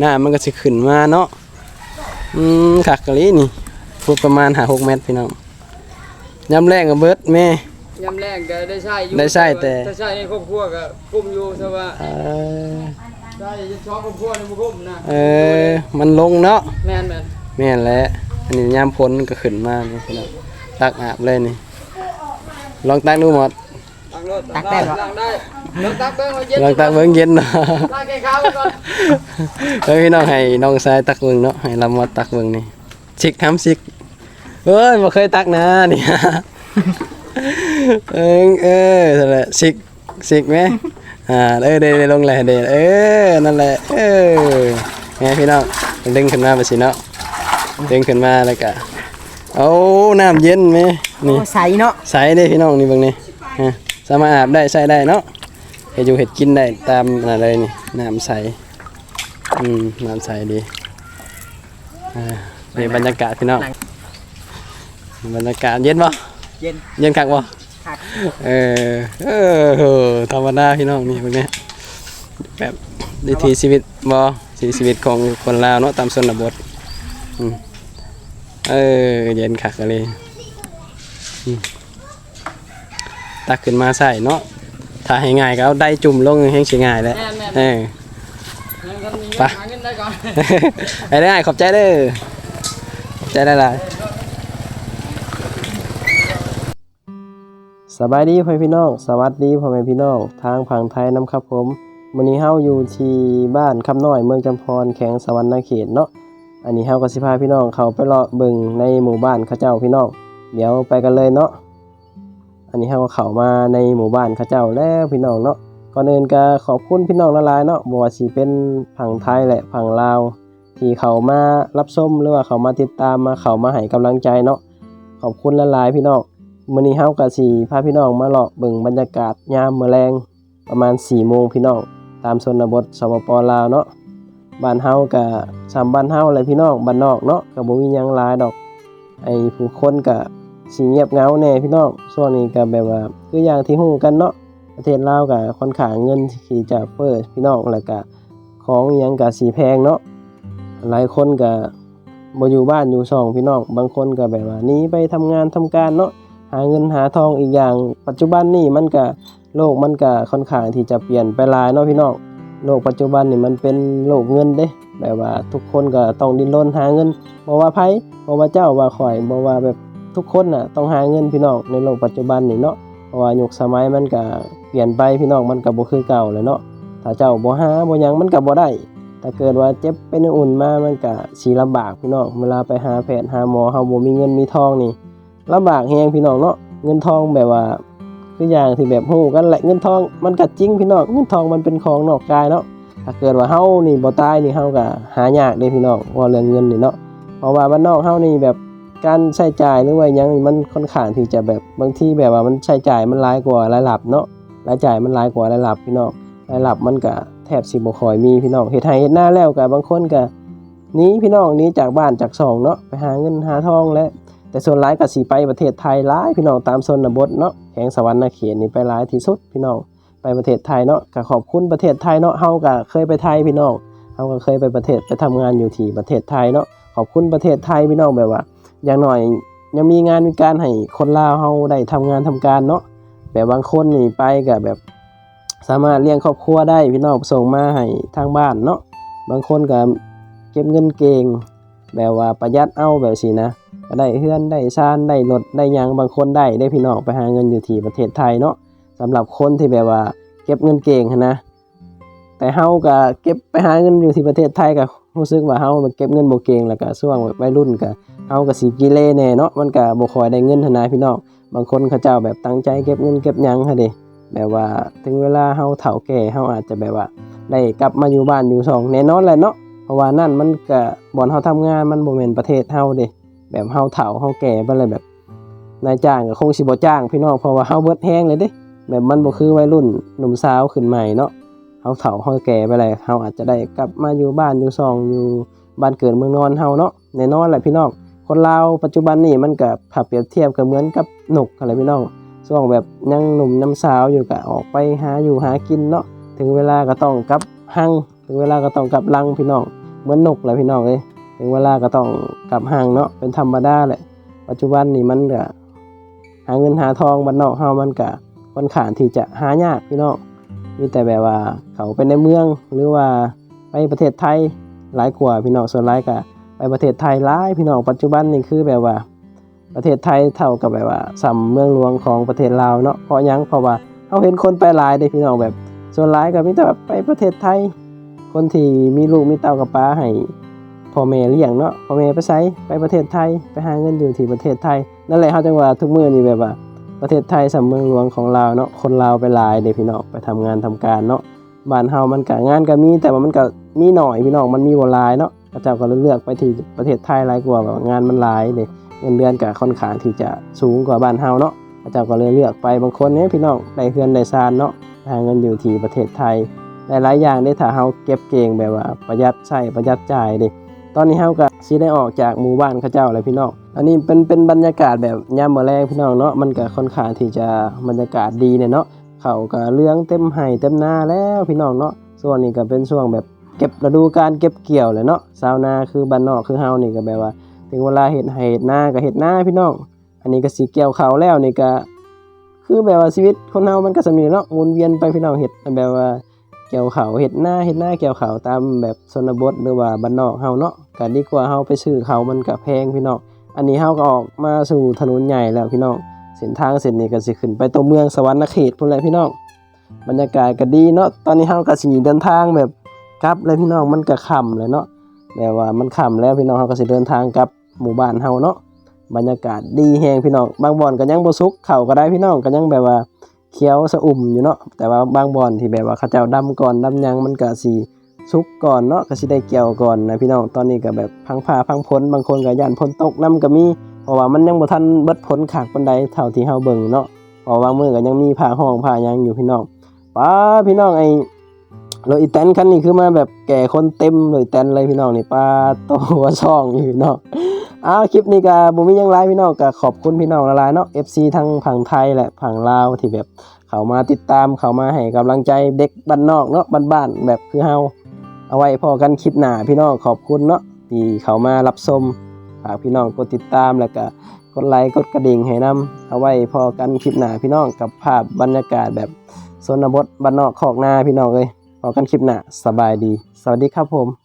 หน้ามันก็สิขึ้นมาเนาะอืมคักกะลีนี่พูดประมาณ5 6เมตรพี่น้องยามแรกก็เบิดแม่ ยำแรกก็ได้ใช้อยู่ได้ใช้แต่ ถ้าใช้ในครอบครัวก็กุ้มอยู่แต่ว่าเออใช้ช้อนครอบครัวในบ่กุ้มนะเออมันลงเนาะแม่นแม่นแม่นแหละอันนี้ยามพ้นก็ขึ้นมานี่พี่น้องตักอาบเลยนี่ ลองตักดูหมด ตักรถตักได้ตักได้ลองตัก เบิ่งว่าเย็นลองตักเบิ่งเย็นเนาะตักแก้ข้าวก่อนเฮ้ยพี่น้องให้น้องชายตักเบิ่งเนาะให้เรามาตักเบิ่งนี่ชิกทำชิกเอ้ยบ่เคยตักนะนี่ เอิงเออนั่นแหละชิกชิกไหมอ่าเออเดยวลงแหละเดยวเออนั่นแหละเออไงพี่น้องดึงขึ้นมาไปสิเนาะดึงขึ้นมาแล้วก็เอาน้ำเย็นไหมนี่ ใสเนาะ ใส่ได้พี่น้องนี่เบิ่งนี่ฮะสามารถอาบได้ใส่ได้เนาะ เฮ็ดอยู่เฮ็ดกินได้ตามอะไรนี่น้ำใสอืมน้ำใสดีอ่านี่บรรยากาศพี่น้องบรรยากาศเย็นบ่เย็นเย็นคักบ่คักเออเออธรรมดาพี่น้องนี่เบิ่งนี่แบบวิถีชีวิตบ่วิถีชีวิตของคนลาวเนาะตามชนบทอืมเออเย็นคักเลยตักขึ้นมาใส่เนาะ ถ้าให้ง่ายก็เอาได้จุ่มลงแห้งสิง่ายแหล้วแม่นแม่นเอองั้นก็มีไปเงินหาเงินได้ก่อนไปได้ขอบใจเด้อขอบใจได้หลายสบายดีพ่อแม่พี่น้องสวัสดีพ่อแม่พี่น้องทางผังไทยน้ำครับผมวันนี้เฮาอยู่ที่บ้านคำน้อยเมืองจำพรแขวงสวรรณเขตเนาะอันนี้เฮาก็สิพาพี่น้องเขาไปเลาะเบิ่งในหมู่บ้านเขาเจ้าพี่น้องเดี๋ยวไปกันเลยเนาะ อันนี้เฮาก็เข้ามาในหมู่บ้านเขาเจ้าแล้วพี่น้องเนาะก่อนอื่นก็ขอบคุณพี่น้องละลายๆเนาะบ่ว่าสิเป็นผังไทยและผังลาว ที่เขามารับชมหรือว่าเขามาติดตามมาเขามาให้กำลังใจเนาะขอบคุณละลายๆพี่น้องมื้อนี้เฮาก็สิพาพี่น้องมาเลาะเบิ่งบรรยากาศยามมื้อแลงประมาณ4โมงพี่น้องตามชนบทสปปลาวเนาะบ้านเฮาก็สามบ้านเฮาเลยพี่น้องบ้านนอกเนาะก็บ่มีหยังหลายดอก ไอ้ผู้คนก็ สิเงียบเงาแน่พี่น้องช่วงนี้ก็แบบว่าคืออย่างที่ฮู้กันเนาะประเทศลาวก็ค่อนข้างเงินที่จะเฟ้อพี่น้องแล้วก็ของอยังก็สิแพงเนาะหลายคนก็บ่อยู่บ้านอยู่ช่องพี่น้องบางคนก็แบบว่านี้ไปทำงานทำการเนาะหาเงินหาทองอีกอย่าง ปัจจุบันนี่มันก็โลกมันก็ค่อนข้างที่จะเปลี่ยนไปหลายเนาะพี่น้องโลกปัจจุบันนี่มันเป็นโลกเงินเด้แบบว่าทุกคนก็ต้องดิ้นรนหาเงินบ่ว่าไผบ่ว่าเจ้าว่าข่อยบ่ว่าแบบ ทุกคนน่ะต้องหาเงินพี่น้องในโลกปัจจุบันนี่เนาะเพราะว่ายุคสมัยมันก็เปลี่ยนไปพี่น้องมันก็บ่คือเก่าแล้วเนาะถ้าเจ้าบ่หาบ่หยังมันก็บ่ได้ถ้าเกิดว่าเจ็บเป็นอุ่นมามันก็สิลำบากพี่น้องเวลาไปหาแพทย์หาหมอเฮาบ่มีเงินมีทองนี่ลำบากแฮงพี่น้องเนาะเงินทองแบบว่าคืออย่างที่แบบฮู้กันแหละเงินทองมันก็จริงพี่น้องเงินทองมันเป็นของนอกกายเนาะถ้าเกิดว่าเฮานี่บ่ตายนี่เฮาก็หายากเด้พี่น้องว่าเรื่องเงินนี่เนาะเพราะว่าบ้านนอกเฮานี่แบบ การใช้จ่ายหรือว่ายังมันค่อนข้างที่จะแบบบางทีแบบว่ามันใช้จ่ายมันหลายกว่ารายรับเนาะรายจ่ายมันหลายกว่ารายรับพี่น้องรายรับมันก็แทบสิบ่ค่อยมีพี่น้องเฮ็ดให้เฮ็ดหน้าแล้วก็บางคนก็นี้พี่น้องนี้จากบ้านจากช่องเนาะไปหาเงินหาทองและแต่ส่วนหลายก็สิไปประเทศไทยหลายพี่น้องตามชนบทเนาะแห่งสวรรค์เขตนี่ไปหลายที่สุดพี่น้องไปประเทศไทยเนาะก็ขอบคุณประเทศไทยเนาะเฮาก็เคยไปไทยพี่น้องเฮาก็เคยไปประเทศไปทำงานอยู่ที่ประเทศไทยเนาะขอบคุณประเทศไทยพี่น้องแบบว่า อย่างหน่อยยังมีงานมีการให้คนลาวเฮาได้ทำงานทำการเนาะแบบบางคนนี่ไปก็แบบสามารถเลี้ยงครอบครัวได้พี่น้องส่งมาให้ทางบ้านเนาะบางคนก็เก็บเงินเก่ง แบบว่าประหยัดเอาแบบสินะก็ได้เฮือนได้ชานได้รถได้ยังบางคนได้ได้พี่น้องไปหาเงินอยู่ที่ประเทศไทยเนาะสำหรับคนที่แบบว่าเก็บเงินเก่งนนะแต่เฮาก็เก็บไปหาเงินอยู่ที่ประเทศไทยก็รู้สึกว่าเฮามันเก็บเงินบ่เก่งแล้วก็ช่วงวัยรุ่นก็ เฮาก็สิกิเลแน่เนาะมันก็บ่คอยได้เงินหั้นนะพี่น้องบางคนเขาเจ้าแบบตั้งใจเก็บเงินเก็บหยังหั่นเด้แบบว่าถึงเวลาเฮาเฒ่าแก่เฮาอาจจะแบบว่า ได้กลับมาอยู่บ้านอยู่ช่องแน่นอนแหละเนาะเพราะว่านั่นมันก็บ่อนเฮาทำงานมันบ่แม่นประเทศเฮาเด้แบบเฮาเฒ่าเฮาแก่ไปเลยแบบนายจ้างก็คงสิบ่จ้างพี่น้องเพราะว่าเฮาเบิดแฮงเลยเด้แบบมันบ่คือวัยรุ่นหนุ่มสาวขึ้นใหม่เนาะเฮาเฒ่าเฮาแก่ไปเลยเฮาอาจจะได้กลับมาอยู่บ้านอยู่ซองอยู่บ้านเกิดเมืองนอนเฮาเนาะแน่นอนแหละพี่น้อง คนลาวปัจจุบันนี่มันก็ถ้าเปรียบเทียบก็เหมือนกับนกอะไรพี่น้องช่วงแบบยังหนุ่มน้ำสาวอยู่ก็ออกไปหาอยู่หากินเนาะถึงเวลาก็ต้องกลับหังถึงเวลาก็ต้องกลับลังพี่น้องเหมือนนกแหละพี่น้องเอ้ยถึงเวลาก็ต้องกลับห่างเนาะเป็นธรรมดาแหละปัจจุบันนี่มันก็หาเงินหาทองบ้านนอกเฮามันก็ค่อนข้างที่จะหายากพี่น้องมีแต่แบบว่าเขาไปในเมืองหรือว่าไปประเทศไทยหลายกว่าพี่น้องส่วนหลายก็ ไปประเทศไทยหลายพี่น้องปัจจุบันนี่คือแบบว่า ประเทศไทยเท่ากับแบบว่าสัมเมืองหลวงของประเทศลาวเนาะเพราะยังเพราะว่าเฮาเห็นคนไปหลายเด้พี่น้องแบบ ส่วนหลายก็มีแต่แบบไปประเทศไทย คนที่มีลูกมีเต้ากับป้าให้พ่อแม่เลี้ยงเนาะพ่อแม่ไปไสไปประเทศไทยไปหาเงินอยู่ที่ประเทศไทย นั่นแหละเขาจังว่าทุกมื้อนี่แบบว่าประเทศไทยสำเมืองหลวงของเราวเนาะคนลาวไปหลายเด้พี่น้องไปทำงานทำการเนาะบ้านเฮามันก็งานก็มีแต่ว่ามันก็มีหน่อยพี่น้องมันมีบ่หลายเนาะ พระเจ้าก็เลือกไปที่ประเทศไทยหลายกว่าแบบงานมันหลายเด้เงินเดือนก็ค่อนข้างที่จะสูงกว่าบ้านเฮาเนาะพระเจ้าก็เลยเลือกไปบางคนเนี่ยพี่น้องได้เฮือนได้ซานเนาะหาเงินอยู่ที่ประเทศไทยหลายๆอย่างได้ถ้าเฮาเก็บเก่งแบบว่าประหยัดใช้ประหยัดจ่ายดิตอนนี้เฮาก็สิได้ออกจากหมู่บ้านเขาเจ้าเลยพี่น้องอันนี้เป็นเป็นบรรยากาศแบบยามมื้อแลงพี่น้องเนาะมันก็ค่อนข้างที่จะบรรยากาศดีเนี่ยเนาะเขาก็เลี้ยงเต็มไห่เต็มนาแล้วพี่น้องเนาะส่วนนี้ก็เป็นช่วงแบบ เก็บฤดูการเก็บเกี่ยวเลยเนาะชาวนาคือบ้านนอกคือเฮานี่ก็แบบว่า ถึงเวลาเฮ็ดไห่เฮ็ดนาก็เฮ็ดนาพี่น้อง อันนี้ก็สิเกี่ยวเขาแล้วนี่ก็ คือแบบว่าชีวิตคนเฮามันก็จะมีเนาะวนเวียนไปพี่น้องเฮ็ดแบบว่าเกี่ยวเขาเห็ดหน้าเห็ดหน้าเกี่ยวเขาตามแบบชนบทหรือว่าบ้านนอกเฮาเนาะก็ดีกว่าเฮาไปซื้อเขามันก็แพงพี่น้องอันนี้เฮาก็ออกมาสู่ถนนใหญ่แล้วพี่น้องเส้นทางเส้นนี้ก็สิขึ้นไปตัวเมืองสวรรณเขตพุ่นแหละพี่น้องบรรยากาศก็ดีเนาะตอนนี้เฮาก็สิเดินทางแบบ กลับเลยพี่น้องมันก็ค่ำเลยเนาะแบบว่ามันค่ำแล้วพี่น้องเฮาก็สิเดินทางกลับหมู่บ้านเฮาเนาะบรรยากาศดีแฮงพี่น้องบางบ่อนก็ยังบ่สุกเข้าก็ได้พี่น้องก็ยังแบบว่าเขียวสะอุ่มอยู่เนาะแต่ว่าบางบอนที่แบบว่าเขาเจ้าดำก่อนดำยังมันก็สิสุกก่อนเนาะก็สิได้เกี่ยวก่อนนะพี่น้องตอนนี้ก็แบบพังผ้าพังพ้นบางคนก็ย่านพ้นตกน้ก็มีเพราะว่ามันยังบ่ทันเบิดผลขากปานใดเท่าที่เฮาเบิ่งเนาะเพราะว่ามือก็ยังมีผ้าห้องผ้ายังอยู่พี่น้องป้าพี่น้องไอ้ รถอีแตนคันนี้คือมาแบบแก่คนเต็มรถอีแตนเลยพี่น้องนี่ป้าโตหัวช่องอยู่พี่น้องอ้าวคลิปนี้ก็บ่มียังหลายพี่น้องก็ขอบคุณพี่น้องหลายเนาะ FC ทั้งฝั่งไทยและฝั่งลาวที่แบบเขามาติดตามเขามาให้กำลังใจเด็กบ้านนอกเนาะบ้านๆแบบคือเฮาเอาไว้พอกันคลิปหน้าพี่น้องขอบคุณเนาะที่เขามารับชมฝากพี่น้องกดติดตามแล้วก็กดไลค์กดกระดิ่งให้นํเอาไว้พอกันคลิปหน้าพี่น้องกับภาพบรรยากาศแบบชนบทบ้านนอกขอกนาพี่น้องเอ้ย พอกันคลิปหน้าสบายดี สวัสดีครับผม